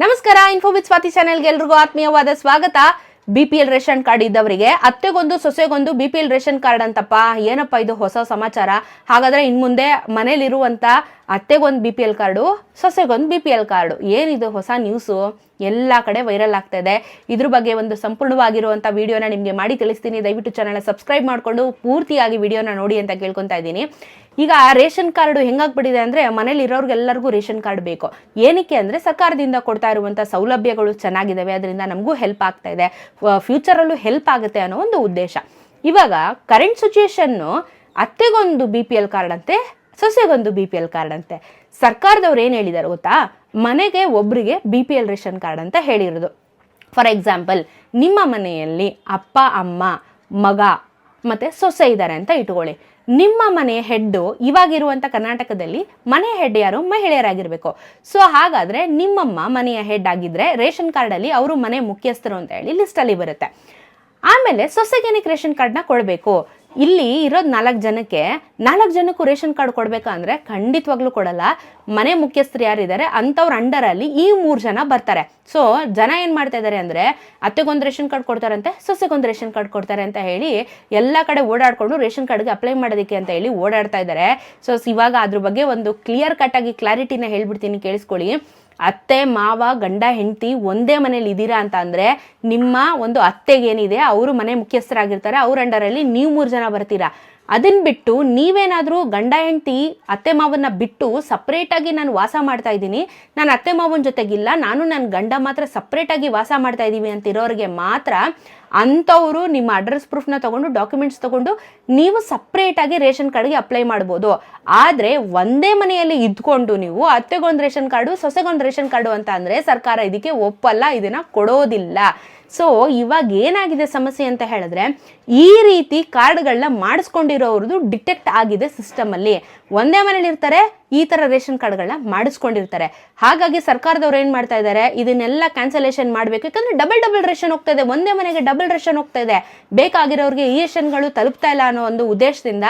ನಮಸ್ಕಾರ info with Swati ಚಾನೆಲ್ಗೆ ಎಲ್ರಿಗೂ ಆತ್ಮೀಯವಾದ ಸ್ವಾಗತ. B P L ration card ಇದ್ದವರಿಗೆ ಅತ್ತೆಗೊಂದು, ಸೊಸೆಗೊಂದು B P L ration card ಅಂತಪ್ಪ. ಏನಪ್ಪ ಇದು ಹೊಸ ಸಮಾಚಾರ? ಹಾಗಾದ್ರೆ ಇನ್ ಮುಂದೆ ಮನೇಲಿರುವಂತ ಅತ್ತೆಗೊಂದು ಬಿ ಪಿ ಎಲ್ ಕಾರ್ಡು, ಸೊಸೆಗೊಂದು ಬಿ ಪಿ ಎಲ್ ಕಾರ್ಡು. ಏನಿದು ಹೊಸ ನ್ಯೂಸು ಎಲ್ಲ ಕಡೆ ವೈರಲ್ ಆಗ್ತಾ ಇದೆ ಇದ್ರ ಬಗ್ಗೆ ಒಂದು ಸಂಪೂರ್ಣವಾಗಿರುವಂಥ ವಿಡಿಯೋನ ನಿಮಗೆ ಮಾಡಿ ತಿಳಿಸ್ತೀನಿ. ದಯವಿಟ್ಟು ಚಾನಲ್ ಸಬ್ಸ್ಕ್ರೈಬ್ ಮಾಡಿಕೊಂಡು ಪೂರ್ತಿಯಾಗಿ ವಿಡಿಯೋನ ನೋಡಿ ಅಂತ ಕೇಳ್ಕೊತಾ ಇದ್ದೀನಿ. ಈಗ ರೇಷನ್ ಕಾರ್ಡ್ ಹೆಂಗಾಗ್ಬಿಟ್ಟಿದೆ ಅಂದ್ರೆ ಮನೇಲಿ ಇರೋರ್ಗೆಲ್ಲರಿಗೂ ರೇಷನ್ ಕಾರ್ಡ್ ಬೇಕು. ಏನಕ್ಕೆ ಅಂದ್ರೆ ಸರ್ಕಾರದಿಂದ ಕೊಡ್ತಾ ಇರುವಂತ ಸೌಲಭ್ಯಗಳು ಚೆನ್ನಾಗಿದ್ದಾವೆ ಅದರಿಂದ ನಮಗೂ ಹೆಲ್ಪ್ ಆಗ್ತಾ ಇದೆ ಫ್ಯೂಚರಲ್ಲೂ ಹೆಲ್ಪ್ ಆಗುತ್ತೆ ಅನ್ನೋ ಒಂದು ಉದ್ದೇಶ. ಇವಾಗ ಕರೆಂಟ್ ಸಿಚುಯೇಷನ್ನು ಅತ್ತೆಗೊಂದು ಬಿ ಪಿ ಎಲ್ ಕಾರ್ಡ್ ಅಂತೆ, ಸೊಸೆಗೊಂದು ಬಿ ಪಿ ಎಲ್ ಕಾರ್ಡ್ ಅಂತೆ. ಸರ್ಕಾರದವ್ರು ಏನು ಹೇಳಿದ್ದಾರೆ ಗೊತ್ತಾ? ಮನೆಗೆ ಒಬ್ಬರಿಗೆ B P L ration card ಅಂತ ಹೇಳಿರೋದು. ಫಾರ್ ಎಕ್ಸಾಂಪಲ್ ನಿಮ್ಮ ಮನೆಯಲ್ಲಿ ಅಪ್ಪ, ಅಮ್ಮ, ಮಗ ಮತ್ತು ಸೊಸೆ ಇದ್ದಾರೆ ಅಂತ ಇಟ್ಕೊಳ್ಳಿ. ನಿಮ್ಮ ಮನೆಯ ಹೆಡ್ಡು ಇವಾಗಿರುವಂಥ ಕರ್ನಾಟಕದಲ್ಲಿ ಮನೆ ಹೆಡ್ ಯಾರು? ಮಹಿಳೆಯರಾಗಿರಬೇಕು. ಸೊ ಹಾಗಾದರೆ ನಿಮ್ಮಮ್ಮ ಮನೆಯ ಹೆಡ್ ಆಗಿದ್ರೆ ರೇಷನ್ ಕಾರ್ಡಲ್ಲಿ ಅವರು ಮನೆ ಮುಖ್ಯಸ್ಥರು ಅಂತ ಹೇಳಿ ಲಿಸ್ಟಲ್ಲಿ ಬರುತ್ತೆ. ಆಮೇಲೆ ಸೊಸೆಗೇನಿಕ್ ರೇಷನ್ ಕಾರ್ಡ್ನ ಕೊಡಬೇಕು. ಇಲ್ಲಿ ಇರೋದು ನಾಲ್ಕು ಜನಕ್ಕೆ ನಾಲ್ಕು ಜನಕ್ಕೂ ರೇಷನ್ ಕಾರ್ಡ್ ಕೊಡಬೇಕಂದ್ರೆ ಖಂಡಿತವಾಗ್ಲೂ ಕೊಡಲ್ಲ. ಮನೆ ಮುಖ್ಯಸ್ಥರು ಯಾರಿದ್ದಾರೆ? ಅಂಥವ್ರ ಅಂಡರಲ್ಲಿ ಈ ಮೂರು ಜನ ಬರ್ತಾರೆ. ಸೊ ಜನ ಏನು ಮಾಡ್ತಾ ಇದ್ದಾರೆ ಅಂದರೆ ಅತ್ತೆಗೊಂದು ರೇಷನ್ ಕಾರ್ಡ್ ಕೊಡ್ತಾರಂತೆ ಸೊಸೆಗೊಂದು ರೇಷನ್ ಕಾರ್ಡ್ ಕೊಡ್ತಾರೆ ಅಂತ ಹೇಳಿ, ಎಲ್ಲ ಕಡೆ ಓಡಾಡಿಕೊಂಡು ರೇಷನ್ ಕಾರ್ಡ್ಗೆ ಅಪ್ಲೈ ಮಾಡೋದಕ್ಕೆ ಅಂತ ಹೇಳಿ ಓಡಾಡ್ತಾ ಇದ್ದಾರೆ ಸೊ ಇವಾಗ ಅದ್ರ ಬಗ್ಗೆ ಒಂದು ಕ್ಲಿಯರ್ ಕಟ್ಟಾಗಿ ಕ್ಲಾರಿಟಿನ ಹೇಳ್ಬಿಡ್ತೀನಿ, ಕೇಳಿಸ್ಕೊಳ್ಳಿ. ಅತ್ತೆ, ಮಾವ, ಗಂಡ, ಹೆಂಡತಿ ಒಂದೇ ಮನೇಲಿ ಇದ್ದೀರಾ ಅಂತ ಅಂದರೆ, ನಿಮ್ಮ ಒಂದು ಅತ್ತೆಗೇನಿದೆ, ಅವರು ಮನೆ ಮುಖ್ಯಸ್ಥರಾಗಿರ್ತಾರೆ, ಅವ್ರ ಅಂಡರಲ್ಲಿ ನೀವು ಮೂರು ಜನ ಬರ್ತೀರಾ. ಅದನ್ನ ಬಿಟ್ಟು ನೀವೇನಾದರೂ ಗಂಡ, ಹೆಂಡತಿ, ಅತ್ತೆ, ಮಾವನ್ನ ಬಿಟ್ಟು ಸಪ್ರೇಟಾಗಿ ನಾನು ವಾಸ ಮಾಡ್ತಾ ಇದ್ದೀನಿ. ನಾನು ಅತ್ತೆ, ಮಾವನ ಜೊತೆಗಿಲ್ಲ. ನಾನು ನನ್ನ ಗಂಡ ಮಾತ್ರ ಸಪ್ರೇಟಾಗಿ ವಾಸ ಮಾಡ್ತಾ ಇದ್ದೀವಿ ಅಂತಿರೋರಿಗೆ ಮಾತ್ರ ಅಂಥವರು ನಿಮ್ಮ ಅಡ್ರೆಸ್ ಪ್ರೂಫ್ನ ತಗೊಂಡು ಡಾಕ್ಯುಮೆಂಟ್ಸ್ ತಗೊಂಡು ನೀವು ಸಪ್ರೇಟಾಗಿ ರೇಷನ್ ಕಾರ್ಡ್ಗೆ ಅಪ್ಲೈ ಮಾಡ್ಬೋದು. ಆದರೆ ಒಂದೇ ಮನೆಯಲ್ಲಿ ಇದ್ಕೊಂಡು ನೀವು ಅತ್ತೆಗೊಂದು ರೇಷನ್ ಕಾರ್ಡು ಸೊಸೆಗೊಂದು ರೇಷನ್ ಕಾರ್ಡು ಅಂತ ಅಂದರೆ ಸರ್ಕಾರ ಇದಕ್ಕೆ ಒಪ್ಪಲ್ಲ, ಇದನ್ನು ಕೊಡೋದಿಲ್ಲ. ಸೊ ಇವಾಗ ಏನಾಗಿದೆ ಸಮಸ್ಯೆ ಅಂತ ಹೇಳಿದ್ರೆ, ಈ ರೀತಿ ಕಾರ್ಡ್ಗಳನ್ನ ಮಾಡಿಸ್ಕೊಂಡಿರೋರ್ದು ಡಿಟೆಕ್ಟ್ ಆಗಿದೆ ಸಿಸ್ಟಮಲ್ಲಿ. ಒಂದೇ ಮನೇಲಿ ಇರ್ತಾರೆ ಈ ಥರ ರೇಷನ್ ಕಾರ್ಡ್ಗಳನ್ನ ಮಾಡಿಸ್ಕೊಂಡಿರ್ತಾರೆ. ಹಾಗಾಗಿ ಸರ್ಕಾರದವ್ರು ಏನು ಮಾಡ್ತಾ ಇದ್ದಾರೆ ಇದನ್ನೆಲ್ಲ ಕ್ಯಾನ್ಸಲೇಷನ್ ಮಾಡಬೇಕು. ಯಾಕಂದ್ರೆ ಡಬಲ್ ಡಬಲ್ ರೇಷನ್ ಹೋಗ್ತಾ ಇದೆ. ಒಂದೇ ಮನೆಗೆ ಡಬಲ್ ರೇಷನ್ ಹೋಗ್ತಾ ಇದೆ. ಬೇಕಾಗಿರೋರಿಗೆ ಈ ರೇಷನ್ಗಳು ತಲುಪ್ತಾ ಇಲ್ಲ ಅನ್ನೋ ಒಂದು ಉದ್ದೇಶದಿಂದ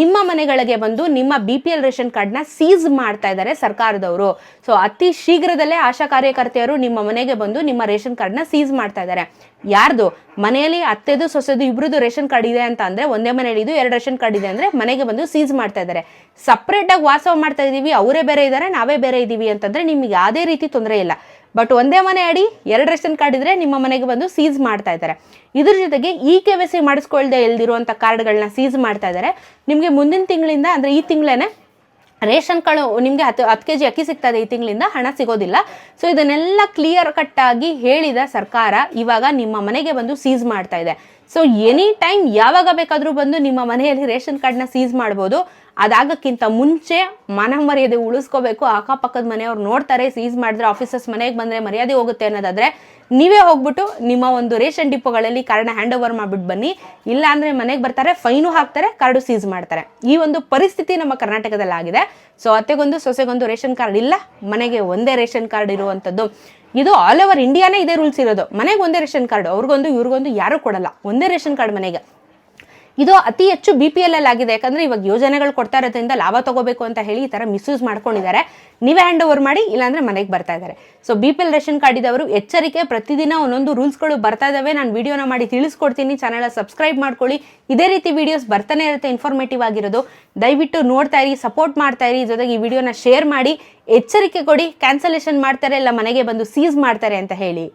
ನಿಮ್ಮ ಮನೆಗಳಿಗೆ ಬಂದು ನಿಮ್ಮ ಬಿ ಪಿ ಎಲ್ ರೇಷನ್ ಕಾರ್ಡ್ನ ಸೀಸ್ ಮಾಡ್ತಾ ಇದ್ದಾರೆ ಸರ್ಕಾರದವರು. ಸೊ ಅತಿ ಶೀಘ್ರದಲ್ಲೇ ಆಶಾ ಕಾರ್ಯಕರ್ತೆಯರು ನಿಮ್ಮ ಮನೆಗೆ ಬಂದು ನಿಮ್ಮ ರೇಷನ್ ಕಾರ್ಡ್ನ ಸೀಸ್ ಮಾಡ್ತಾ ಇದ್ದಾರೆ ಯಾರ್ದು? ಮನೆಯಲ್ಲಿ ಅತ್ತೆದು, ಸೊಸೆದು ಇಬ್ಬರದು ರೇಷನ್ ಕಾರ್ಡ್ ಇದೆ ಅಂತ ಅಂದ್ರೆ ಒಂದೇ ಮನೆಯಲ್ಲಿ ಇದು ಎರಡು ರೇಷನ್ ಕಾರ್ಡ್ ಇದೆ ಅಂದ್ರೆ ಮನೆಗೆ ಬಂದು ಸೀಸ್ ಮಾಡ್ತಾ ಇದ್ದಾರೆ ಸಪ್ರೇಟಾಗಿ ವಾಸ ಮಾಡ್ತಾ ಇದೀವಿ, ಅವರೇ ಬೇರೆ ಇದ್ದಾರೆ ನಾವೇ ಬೇರೆ ಇದ್ದೀವಿ ಅಂತಂದ್ರೆ ನಿಮಗೆ ಯಾವುದೇ ರೀತಿ ತೊಂದರೆ ಇಲ್ಲ. ಬಟ್ ಒಂದೇ ಮನೆ ಅಡಿ, ಎರಡು ರೇಷನ್ ಕಾರ್ಡ್ ಇದ್ರೆ ನಿಮ್ಮ ಮನೆಗೆ ಬಂದು ಸೀಸ್ ಮಾಡ್ತಾ ಇದ್ದಾರೆ. ಇದ್ರ ಜೊತೆಗೆ ಇ ಕೆ ವಿ ಸಿ ಮಾಡಿಸ್ಕೊಳ್ದೆ ಇಲ್ದಿರುವಂಥ ಕಾರ್ಡ್ಗಳನ್ನ ಸೀಸ್ ಮಾಡ್ತಾ ಇದ್ದಾರೆ. ನಿಮಗೆ ಮುಂದಿನ ತಿಂಗಳಿಂದ, ಅಂದರೆ ಈ ತಿಂಗಳೇನೆ ರೇಷನ್ ಕಾರ್ಡು ನಿಮಗೆ ಹತ್ತು ಹತ್ತು ಕೆ ಜಿ ಅಕ್ಕಿ ಸಿಗ್ತದೆ ಈ ತಿಂಗಳಿಂದ, ಹಣ ಸಿಗೋದಿಲ್ಲ. ಸೊ ಇದನ್ನೆಲ್ಲ ಕ್ಲಿಯರ್ ಕಟ್ ಆಗಿ ಹೇಳಿದ ಸರ್ಕಾರ ಇವಾಗ ನಿಮ್ಮ ಮನೆಗೆ ಬಂದು ಸೀಸ್ ಮಾಡ್ತಾ ಇದೆ. ಸೊ ಎನಿ ಟೈಮ್ ಯಾವಾಗ ಬೇಕಾದರೂ ಬಂದು ನಿಮ್ಮ ಮನೆಯಲ್ಲಿ ರೇಷನ್ ಕಾರ್ಡ್ನ ಸೀಸ್ ಮಾಡ್ಬೋದು. ಅದಾಗಕ್ಕಿಂತ ಮುಂಚೆ ಮನ ಮರ್ಯಾದೆ ಉಳಿಸ್ಕೋಬೇಕು. ಅಕ್ಕಪಕ್ಕದ ಮನೆಯವ್ರು ನೋಡ್ತಾರೆ, ಸೀಸ್ ಮಾಡಿದ್ರೆ ಆಫೀಸರ್ಸ್ ಮನೆಗೆ ಬಂದರೆ ಮರ್ಯಾದೆ ಹೋಗುತ್ತೆ ಅನ್ನೋದಾದ್ರೆ ನೀವೇ ಹೋಗ್ಬಿಟ್ಟು ನಿಮ್ಮ ಒಂದು ರೇಷನ್ ಡಿಪೋಗಳಲ್ಲಿ ಕಾರ್ಡ್ನ ಹ್ಯಾಂಡ್ ಓವರ್ ಮಾಡಿಬಿಟ್ಟು ಬನ್ನಿ. ಇಲ್ಲಾಂದರೆ ಮನೆಗೆ ಬರ್ತಾರೆ, ಫೈನು ಹಾಕ್ತಾರೆ, ಕಾರ್ಡು ಸೀಸ್ ಮಾಡ್ತಾರೆ. ಈ ಒಂದು ಪರಿಸ್ಥಿತಿ ನಮ್ಮ ಕರ್ನಾಟಕದಲ್ಲಾಗಿದೆ. ಸೊ ಅತ್ತೆಗೊಂದು ಸೊಸೆಗೊಂದು ರೇಷನ್ ಕಾರ್ಡ್ ಇಲ್ಲ, ಮನೆಗೆ ಒಂದೇ ರೇಷನ್ ಕಾರ್ಡ್ ಇರುವಂಥದ್ದು. ಇದು ಆಲ್ ಓವರ್ ಇಂಡಿಯಾನೇ ಇದೇ ರೂಲ್ಸ್ ಇರೋದು. ಮನೆಗೆ ಒಂದೇ ರೇಷನ್ ಕಾರ್ಡ್ ಅವ್ರಿಗೊಂದು, ಇವ್ರಿಗೊಂದು ಯಾರು ಕೊಡಲ್ಲ. ಒಂದೇ ರೇಷನ್ ಕಾರ್ಡ್ ಮನೆಗೆ. ಇದು ಅತಿ ಹೆಚ್ಚು ಬಿ ಪಿ ಎಲ್ ಅಲ್ಲಿ ಆಗಿದೆ. ಯಾಕಂದ್ರೆ ಇವಾಗ ಯೋಜನೆಗಳು ಕೊಡ್ತಾ ಇರೋದ್ರಿಂದ ಲಾಭ ತಗೋಬೇಕು ಅಂತ ಹೇಳಿ ಈ ತರ ಮಿಸ್ಯೂಸ್ ಮಾಡ್ಕೊಂಡಿದ್ದಾರೆ. ನೀವೇ ಹ್ಯಾಂಡ್ ಓವರ್ ಮಾಡಿ, ಇಲ್ಲಾಂದ್ರೆ ಮನೆಗೆ ಬರ್ತಾ ಇದ್ದಾರೆ. So B P L ration card ಇದ್ದವರು ಎಚ್ಚರಿಕೆ ಪ್ರತಿದಿನ ಒಂದೊಂದು ರೂಲ್ಸ್ಗಳು ಬರ್ತಾ ಇದಾವೆ ನಾನು ವಿಡಿಯೋನ ಮಾಡಿ ತಿಳಿಸ್ಕೊಡ್ತೀನಿ. ಚಾನಲ್ ಸಬ್ಸ್ಕ್ರೈಬ್ ಮಾಡ್ಕೊಳ್ಳಿ. ಇದೇ ರೀತಿ ವಿಡಿಯೋಸ್ ಬರ್ತಾನೆ ಇರುತ್ತೆ ಇನ್ಫಾರ್ಮೇಟಿವ್ ಆಗಿರೋದು. ದಯವಿಟ್ಟು ನೋಡ್ತಾ ಇರಿ ಸಪೋರ್ಟ್ ಮಾಡ್ತಾ ಇರಿ. ಜೊತೆಗೆ ಈ ವಿಡಿಯೋನ ಶೇರ್ ಮಾಡಿ. ಎಚ್ಚರಿಕೆ ಕೊಡಿ. ಕ್ಯಾನ್ಸಲೇಷನ್ ಮಾಡ್ತಾರೆ ಇಲ್ಲ, ಮನೆಗೆ ಬಂದು ಸೀಸ್ ಮಾಡ್ತಾರೆ ಅಂತ ಹೇಳಿ.